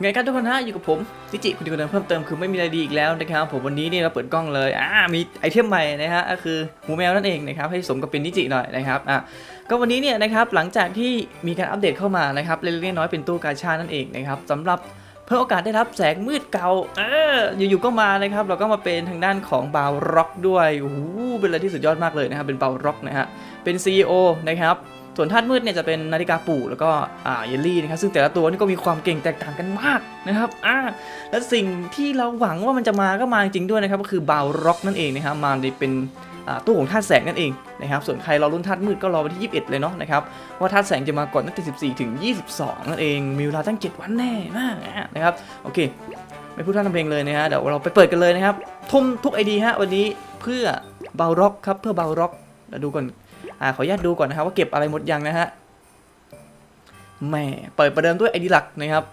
ไงกันทุกคนฮะอยู่กับผมจิจิคุณดีคนเดิมเพิ่มเติมคือไม่มีอะไรดีอีกแล้วนะครับผมวันนี้นี่เราเปิดกล้องเลยอ่ามีไอเทมใหม่นะฮะก็คือหูแมวนั่นเองนะครับให้สมกับเป็นนิจิหน่อยนะครับอะก็วันนี้เนี่ยนะครับหลังจากที่มีการอัปเดตเข้ามานะครับเล็กๆน้อยๆเป็นตู้กาชานั่นเองนะครับสำหรับเพิ่มโอกาสได้รับแสงมืดเก่าเอออยู่ๆก็มานะครับเราก็มาเป็นทางด้านของบาวร็อกด้วยโอ้โหเป็นอะไรที่สุดยอดมากเลยนะครับเป็นบาวร็อกนะฮะเป็น CEO นะครับ ส่วนธาตุมืดเนี่ยจะเป็นนาฬิกาปู่แล้วก็อ่าเยลลี่นะครับซึ่งแต่ละตัวนี่ก็มีความเก่งแตกต่างกันมากนะครับอ่าและสิ่งที่เราหวังว่ามันจะมาก็มาจริงด้วยนะครับก็คือบาวร็อกนั่นเองนะครับมาในเป็นอ่าตู้ของธาตุแสงนั่นเองนะครับส่วนใครรารุ่นธาตุมืดก็รอวันที่ 21 เลยเนาะนะครับว่าธาตุแสงจะมาก่อนตั้งแต่14 ถึง 22 นั่นเองมีเวลาตั้ง 7 วันแน่มากนะครับโอเค ไม่พูดท่านทำเพลงเลยนะฮะเดี๋ยวเราไปเปิดกันเลยนะครับทุ่มทุกไอเดียฮะวันนี้เพื่อบาวร็อกครับเพื่อบาวร็อกเราดูก่อน อ่าขออนุญาตดูก่อนนะครับว่าเก็บอะไรหมดยังนะฮะแหม่เปิดประเดิมด้วยไอดีหลักนะครับ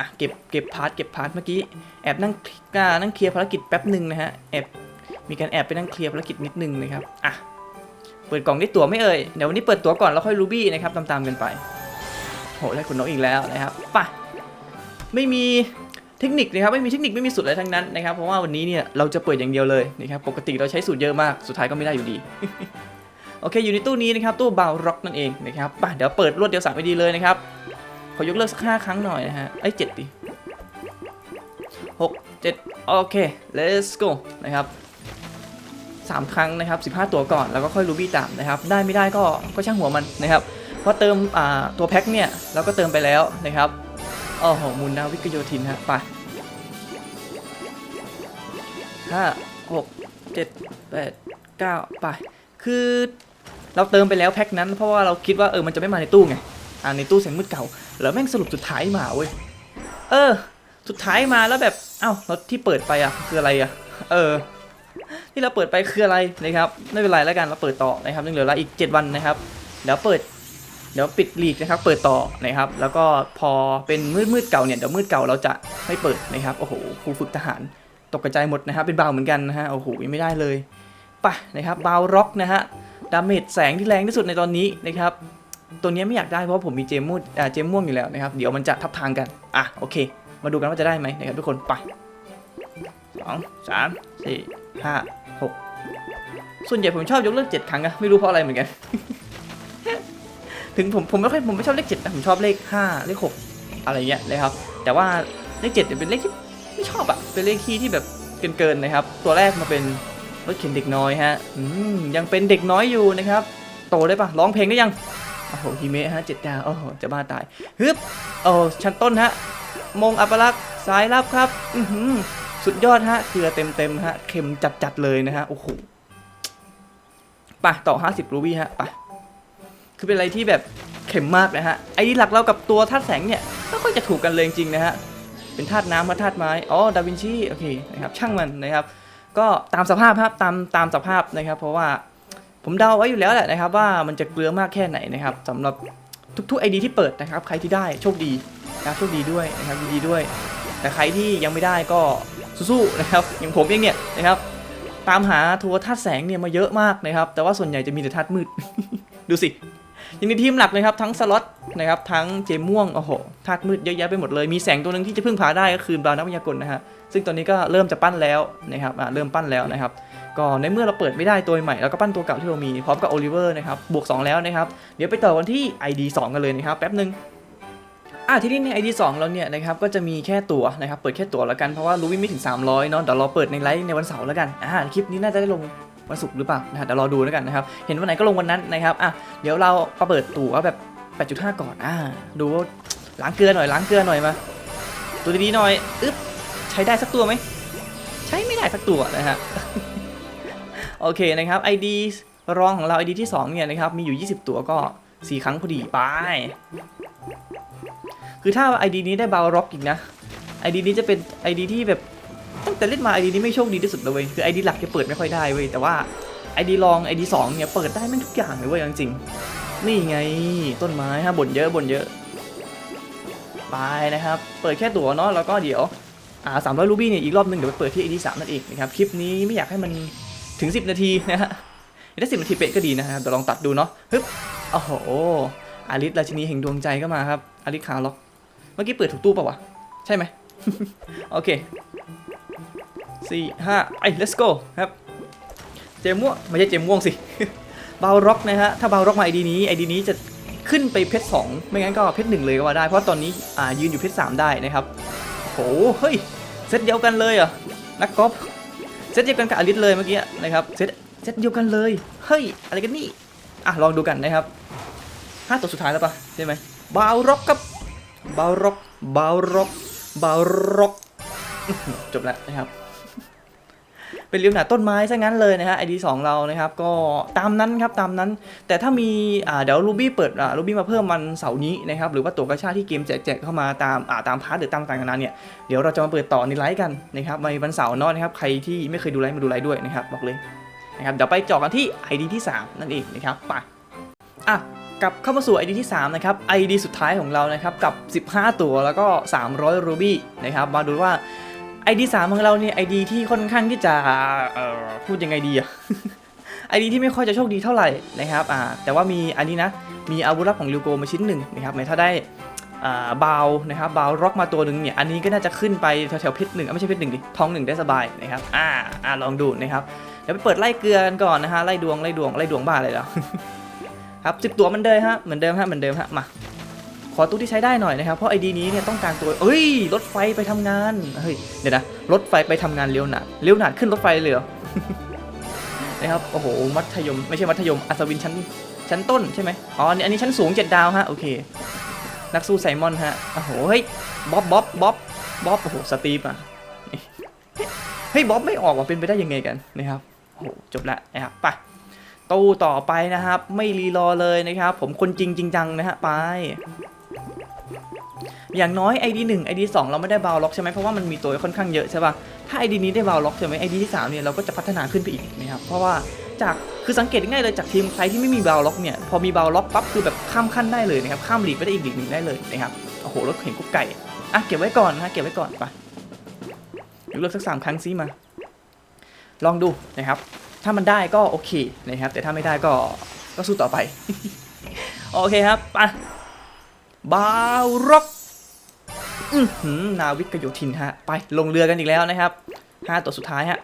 อะเก็บเก็บพาร์ทเก็บพาร์ทเมื่อกี้แอบนั่งอ่านั่งเคลียร์ภารกิจแป๊บหนึ่งนะฮะแอบมีการแอบไปนั่งเคลียร์ภารกิจนิดนึงนะครับอะเปิดกล่องได้ตั๋วไม่เอ่ยเดี๋ยววันนี้เปิดตั๋วก่อนแล้วค่อยรูบี้นะครับตามๆกันไปโหได้คุณนกอีกแล้วนะครับไปไม่มีเทคนิคนะครับไม่มีเทคนิคไม่มีสูตรอะไรทั้งนั้นนะครับเพราะว่าวันนี้เนี่ยเราจะเปิดอย่างเดียวเลยนะครับปกติเราใช้สูตรเยอะมากสุดท้ายก็ไม่ได้อยู่ดี โอเคอยู่ในตู้นี้นะครับตู้บาวร็อกนั่นเองนะครับป่ะเดี๋ยวเปิดรวดเดียวสามไปดีเลยนะครับขอยกเลิกสักห้าครั้งหน่อยนะฮะไอ้เจ็ดดิหกเจ็ดโอเค let's go นะครับสามครั้งนะครับสิบห้าตัวก่อนแล้วก็ค่อยรูบี้ตามนะครับได้ไม่ได้ก็ก็ช่างหัวมันนะครับเพราะเติมอ่าตัวแพ็คเนี่ยเราก็เติมไปแล้วนะครับโอ้โหมูลนาวิกโยธินฮะไปห้าหกเจ็ดแปดเก้าไป คือ เราเติมไปแล้วแพ็คนั้นเพราะว่าเราคิดว่าเออมันจะไม่มาในตู้ไงอ่าในตู้แสงมืดเก่าแล้วแม่งสรุปสุดท้ายมาเว้ยเออ สุดท้ายมาแล้วแบบเอ้าแล้วที่เปิดไปอะคืออะไรอะเออที่เราเปิดไปคืออะไรนะครับไม่เป็นไรแล้วกันเราเปิดต่อนะครับยังเหลือเวลาอีก 7 วันนะครับเดี๋ยวเปิดเดี๋ยวปิดลีกนะครับเปิดต่อนะครับ แล้วก็พอเป็นมืดมืดเก่าเนี่ยเดี๋ยวมืดเก่าเราจะไม่เปิดนะครับโอ้โหครูฝึกทหารตกกระจายหมดนะครับเป็นเบาเหมือนกันนะฮะโอ้โหยังไม่ได้เลยไปนะครับเบาร็อกนะฮะ ดาเมจแสงที่แรงที่สุดในตอนนี้นะครับตัวนี้ไม่อยากได้เพราะผมมีเจมม่วงอ่าเจมม่วงอยู่แล้วนะครับ เดี๋ยวมันจะทับทางกัน อะ โอเค มาดูกันว่าจะได้ไหมนะครับทุกคน ไปสองสามสี่ห้าหกส่วนใหญ่ผมชอบยกเลิกเจ็ดครั้งอะไม่รู้เพราะอะไรเหมือนกัน ถึงผมผมไม่ค่อยผมไม่ชอบเลขเจ็ดนะ ผมชอบเลขห้าเลขหกอะไรเงี้ยนะครับ แต่ว่าเลขเจ็ดเนี่ยเป็นเลขที่ไม่ชอบอะเป็นเลขที่ที่แบบเกินๆนะครับ ตัวแรกมาเป็น รถเข็นเด็กน้อยฮะอืมยังเป็นเด็กน้อยอยู่นะครับ โตได้ปะร้องเพลงได้ยังโอ้โหฮิเมะฮะเจ็ดดาวโอ้โหจะบ้าตายฮึบโอ้ชั้นต้นฮะมงอัปลักษ์สายลับครับอือสุดยอดฮะเกลือเต็มเต็มๆฮะเค็มจัดๆเลยนะฮะโอ้โหไปต่อ 50รูบี้ฮะไปคือเป็นอะไรที่แบบเข็มมากนะฮะไอ้หลักเรากับตัวธาตุแสงเนี่ยไม่ค่อยจะถูกกันเลยจริงๆนะฮะเป็นธาตุน้ำกับธาตุไม้อ๋อดาวินชีโอเคนะครับช่างมันนะครับ ก็ตามสภาพครับตามตามสภาพนะครับ เพราะว่าผมเดาไว้อยู่แล้วแหละนะครับ ว่ามันจะเกลือมากแค่ไหนนะครับสำหรับทุกๆไอดีที่เปิดนะครับ ใครที่ได้โชคดีนะครับโชคดีด้วยนะครับดีด้วย แต่ใครที่ยังไม่ได้ก็สู้ๆนะครับอย่างผมเองเนี่ยนะครับตามหาทัวร์ธาตุแสงเนี่ยมาเยอะมากนะครับ แต่ว่าส่วนใหญ่จะมีแต่ธาตุมืด ดูสิ ยังในทีมหลักเลยครับทั้งสล็อตนะครับทั้งเจม่วงโอ้โหธาตุมืดเยอะแยะไปหมดเลยมีแสงตัวหนึ่งที่จะพึ่งพาได้ก็คือบราวนักวิทยากลนะฮะซึ่งตอนนี้ก็เริ่มจะปั้นแล้วนะครับเริ่มปั้นแล้วนะครับก็ในเมื่อเราเปิดไม่ได้ตัวใหม่เราก็ปั้นตัวเก่าที่เรามีพร้อมกับโอลิเวอร์นะครับบวก 2 แล้วนะครับเดี๋ยวไปต่อกันที่ ID 2 กันเลยนะครับแป๊บหนึ่งอะที่นี่ใน ID 2เราเนี่ยนะครับก็จะมีแค่ตัวนะครับเปิดแค่ตัวแล้วกันเพราะว่ารู้วิ่งไม่ถึง 300เนาะเดี๋ยวเราเปิดในไลฟ์ในวันเสาร์แล้วกันอ่าคลิปนี้น่าจะได้ลง วันศุกร์หรือเปล่านะฮะเดี๋ยวรอดูแล้วกันนะครับ เห็นวันไหนก็ลงวันนั้นนะครับอะเดี๋ยวเรามาเปิดตั๋วแบบ 8.5 ก่อนอ่าดูว่าล้างเกลือหน่อยล้างเกลือหน่อยมาตัวดีๆหน่อยอึ๊บใช้ได้สักตัวไหมใช้ไม่ได้สักตัวนะฮะโอเคนะครับ ID รองของเรา ID ที่ 2 เนี่ยนะครับ มีอยู่ 20 ตัวก็ 4 ครั้งพอดีไป คือถ้า ID นี้ได้บาวร็อกอีกนะ ID นี้จะเป็น ID ที่แบบ แต่เล่นมา ID นี้ไม่โชคดีที่สุดเลยเว้ยคือ ID หลักจะเปิดไม่ค่อยได้เว้ยแต่ว่า ID รอง ID 2เนี่ยเปิดได้แม่งทุกอย่างเลยเว้ยจริงๆนี่ไงต้นไม้ฮะบ่นเยอะบ่นเยอะไปนะครับ เปิดแค่ตั๋วเนาะแล้วก็เดี๋ยวอ่าสามร้อยรูบี้เนี่ยอีกรอบหนึงเดี๋ยวไปเปิดที่ ID สามนั่นเองนะครับคลิปนี้ไม่อยากให้มันถึง 10 นาทีนะฮะถ้าสิบนาทีเป๊ะก็ดีนะครับเดี๋ยวลองตัดดูเนาะฮึบโอ้โหอาริสราชินีแห่งดวงใจก็มาครับอาริสคาร์ล็อกเมื่อกี้เปิดถูกตู้ป่าวะใช่ไหมโอเค สี่ห้าไอ้ let's go ครับ เจมม่วงไม่ใช่เจมม่วงสิ บาวร็อกนะฮะ ถ้าบาวร็อกมาไอดีนี้ไอดีนี้จะขึ้นไปเพชรสองไม่งั้นก็เพชรหนึ่งเลยก็ว่าได้ เพราะตอนนี้อ่ายืนอยู่เพชรสามได้นะครับโหเฮ้ยเซตเดียวกันเลยเหรอะนักกอล์ฟเซตเดียวกันกับอลิสเลยเมื่อกี้นะครับเซตเซตเดียวกันเลยเฮ้ยอะไรกันนี่อะลองดูกันนะครับห้าตัวสุดท้ายแล้วปะใช่ไหมบาวร็อกครับบาวร็อกบาวร็อกบาวร็อกจบแล้วนะครับ เป็นริมหนาต้นไม้ซะงั้นเลยนะฮะไอดีสองเรานะครับก็ตามนั้นครับตามนั้น แต่ถ้ามีอ่าเดี๋ยวรูบี้เปิดอ่ารูบี้มาเพิ่มวันเสาร์นี้นะครับหรือว่าตัวกระชาที่เกมแจกๆเข้ามาตามอ่าตามพาร์ทหรือตามต่างๆนานาเนี่ยเดี๋ยวเราจะมาเปิดต่อในไลฟ์กันนะครับในวันเสาร์นอะนะครับใครที่ไม่เคยดูไลฟ์มาดูไลฟ์ด้วยนะครับบอกเลยนะครับเดี๋ยวไปเจาะกันที่ ID ที่ 3 นั่นเองนะครับไปอะกลับเข้ามาสู่ ID ที่ 3 นะครับ ID สุดท้ายของเรานะครับ กับ 15 ตัวแล้วก็ 300 รูบี้นะครับ มาดูว่า ID 3ของเราเนี่ย ID ที่ค่อนข้างที่จะเอ่อพูดยังไงดีอะ ID ที่ไม่ค่อยจะโชคดีเท่าไหร่นะครับอ่าแต่ว่ามีอันนี้นะ มีอาวุธลับของลิวโกมาชิ้นหนึ่งนะครับถ้าได้อ่าบาวนะครับบาวร็อกมาตัวหนึ่งเนี่ย อันนี้ก็น่าจะขึ้นไปแถวๆเพชรหนึ่งไม่ใช่เพชรหนึ่งดิทองหนึ่งได้สบายนะครับอ่าอ่าลองดูนะครับเดี๋ยวไปเปิดไล่เกลือกันก่อนนะฮะไล่ดวงไล่ดวงไล่ดวงบ้าเลยแล้วครับสิบตัวมันเดิมฮะเหมือนเดิมฮะเหมือนเดิมฮะมา อตู้ที่ใช้ได้หน่อยนะครับ เพราะไอดีนี้เนี่ยต้องการตัวเอ้ย รถไฟไปทำงาน เฮ้ย เดี๋ยวนะ รถไฟไปทำงานเลี้ยวหนาเลี้ยวหนาขึ้นรถไฟเลยเหรอ นะครับ โอ้โห มัธยม ไม่ใช่มัธยม อัศวินชั้น ชั้นต้นใช่ไหมอ๋อ อันนี้อันนี้ชั้นสูง 7 ดาวฮะ โอเค นักสู้ไซมอนฮะ โอ้โห เฮ้ย บ๊อบบ๊อบบ๊อบบ๊อบ โอ้โห สตีฟอะ เฮ้ย บ๊อบไม่ออกว่าเป็นไปได้ยังไงกันนะครับ โอ้โห จบละนะครับ ไปตู้ต่อไปนะครับ ไม่รีรอเลยนะครับ ผมคนจริงจริงจังนะฮะ ไป อย่างน้อย ID 1 ID 2 เราไม่ได้บาวล็อกใช่ไหมเพราะว่ามันมีตัวค่อนข้างเยอะใช่ป่ะถ้า ID นี้ได้บาวล็อกใช่ไหม ID ที่3เนี่ยเราก็จะพัฒนาขึ้นไปอีกนะครับเพราะว่าจากคือสังเกตง่ายเลยจากทีมใครที่ไม่มีบาวล็อกเนี่ยพอมีบาวล็อกปั๊บคือแบบข้ามขั้นได้เลยนะครับข้ามลีกไปได้อีกลีกหนึ่งได้เลยนะครับโอ้โหรถเข็นกุ๊กไก่อะเก็บไว้ก่อนนะเก็บไว้ก่อนไปเดี๋ยวเลือกสักสามครั้งซิมา ลองดูนะครับถ้ามันได้ก็โอเคนะครับ แต่ถ้าไม่ได้ก็ก็สู้ต่อไป โอเคครับไปบาวร็อก อื้อหือนาวิกโยธินฮะ ไปลงเรือกันอีกแล้วนะครับห้าตัวสุดท้ายฮะ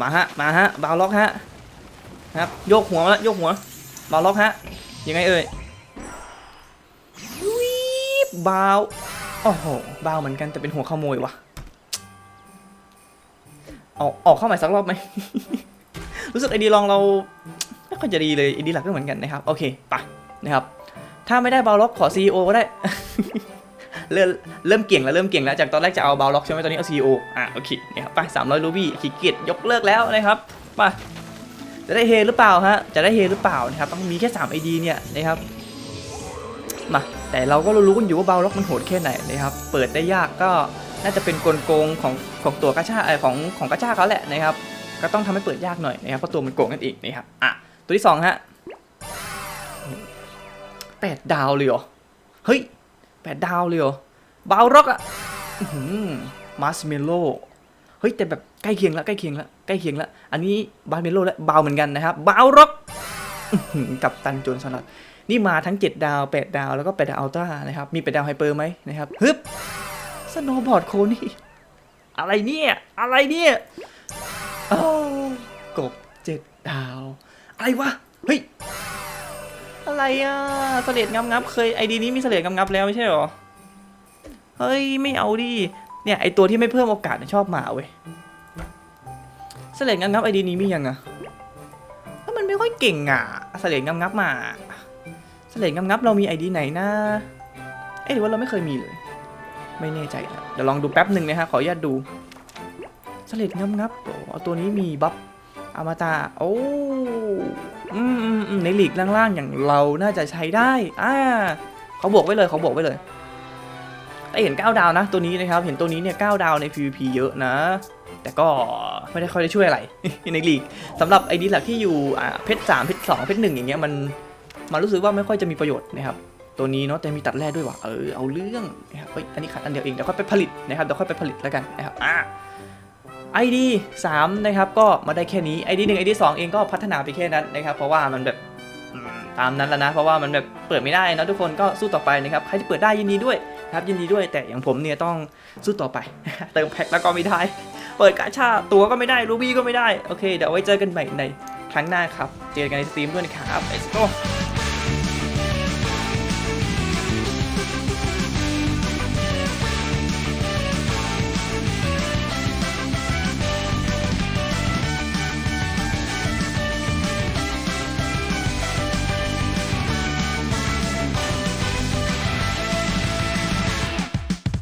มาฮะ มาฮะ บาวล็อกฮะครับ โยกหัวมาแล้วโยกหัว บาวล็อกฮะ ยังไงเอ่ยวีบบาวโอ้โหบาวเหมือนกันแต่เป็นหัวขโมยวะออกออกเข้าใหม่สักรอบไหม รู้สึกไอดีลองเราไม่ค่อยจะดีเลยไอดีหลักก็เหมือนกันนะครับ โอเค ไปนะครับ ถ้าไม่ได้บาล็อกขอ CEO ก็ได้ เริ่มเริ่มเก่งแล้วเริ่มเก่งแล้วจากตอนแรกจะเอาบาล็อกใช่ไหมตอนนี้เอา CEO อะโอเคนะครับไปสามร้อยรูบี้ขี้เกียจยกเลิกแล้วนะครับไปจะได้เฮหรือเปล่าฮะจะได้เฮหรือเปล่านะครับต้องมีแค่3 ID เนี่ยนะครับมาแต่เราก็รู้กันอยู่ว่าบาล็อกมันโหดแค่ไหนนะครับเปิดได้ยากก็น่าจะเป็นกลโกงของของตัวกระชาเอของของกระชาเขาแหละนะครับก็ต้องทำให้เปิดยากหน่อยนะครับเพราะตัวมันโกงนั่นเองนะครับอะตัวที่สองฮะ แปดดาวเลยเหรอ เฮ้ยแปดดาวเลยเหรอบาวร็อกอะมาสเมโลเฮ้ยแต่แบบใกล้เคียงละใกล้เคียงละใกล้เคียงละอันนี้บาร์เมโลและบาวเหมือนกันนะครับบาวร็อกกับตันโจนสลัดนี่มาทั้ง 7 ดาว 8 ดาวแล้วก็ 8 ดาวอัลตร้านะครับ มี 8 ดาวไฮเปอร์ไหมนะครับฮึบสโนบอร์ดโคนี่อะไรเนี่ย อะไรเนี่ยกบเจ็ดดาว อะไรวะ อะไรอะสเสลดงับงับเคยไอดีนี้มีสเสลดงับงับแล้วไม่ใช่หรอ เฮ้ย ไม่เอาดิ เนี่ย ไอตัวที่ไม่เพิ่มโอกาสชอบหมาเว้ยเสลดงับงับไอดีนี้มียังอะแล้วมันไม่ค่อยเก่งอะเสลดงับงับมาสเสลดงับงับเรามีไอดีไหนนะเอ๊ะหรือว่าเราไม่เคยมีเลย ไม่แน่ใจนะเดี๋ยวลองดูแป๊บหนึ่งนะฮะขออนุญาตดูสเสลดงับงับอ้เอาตัวนี้มีบัฟอมตะโอ้ อืมอืมอืมในหลีกล่างๆอย่างเราน่าจะใช้ได้อ่าเขาบอกไว้เลยเขาบอกไว้เลยแต่เห็น 9 ดาวนะ ตัวนี้นะครับ เห็นตัวนี้เนี่ย9ดาวใน PVP เยอะนะ แต่ก็ไม่ได้ค่อยได้ช่วยอะไร ในลีกสำหรับไอ้ดีหลักที่อยู่อ่าเพชรสามเพชรสองเพชรหนึ่งอย่างเงี้ยมันมันรู้สึกว่าไม่ค่อยจะมีประโยชน์นะครับตัวนี้เนาะแต่มีตัดแร่ด้วยว่ะเออเอาเรื่องนะครับเฮ้ยอันนี้ขาดอันเดียวเองเดี๋ยวค่อยไปผลิตนะครับเดี๋ยวค่อยไปผลิตแล้วกันนะครับอ่า ID 3นะครับก็มาได้แค่นี้ ID 1 ID 2 เองก็พัฒนาไปแค่นั้นนะครับ เพราะว่ามันแบบตามนั้นแล้วนะ เพราะว่ามันแบบเปิดไม่ได้นะทุกคนก็สู้ต่อไปนะครับใครที่เปิดได้ยินดีด้วยครับยินดีด้วยแต่อย่างผมเนี่ยต้องสู้ต่อไป เติมแพ็คแล้วก็ไม่ได้ เปิดกาชาตัวก็ไม่ได้รูบี้ก็ไม่ได้ โอเค เดี๋ยวไว้เจอกันใหม่ในครั้งหน้าครับ เจอกันในสตรีมด้วยนะครับ let's go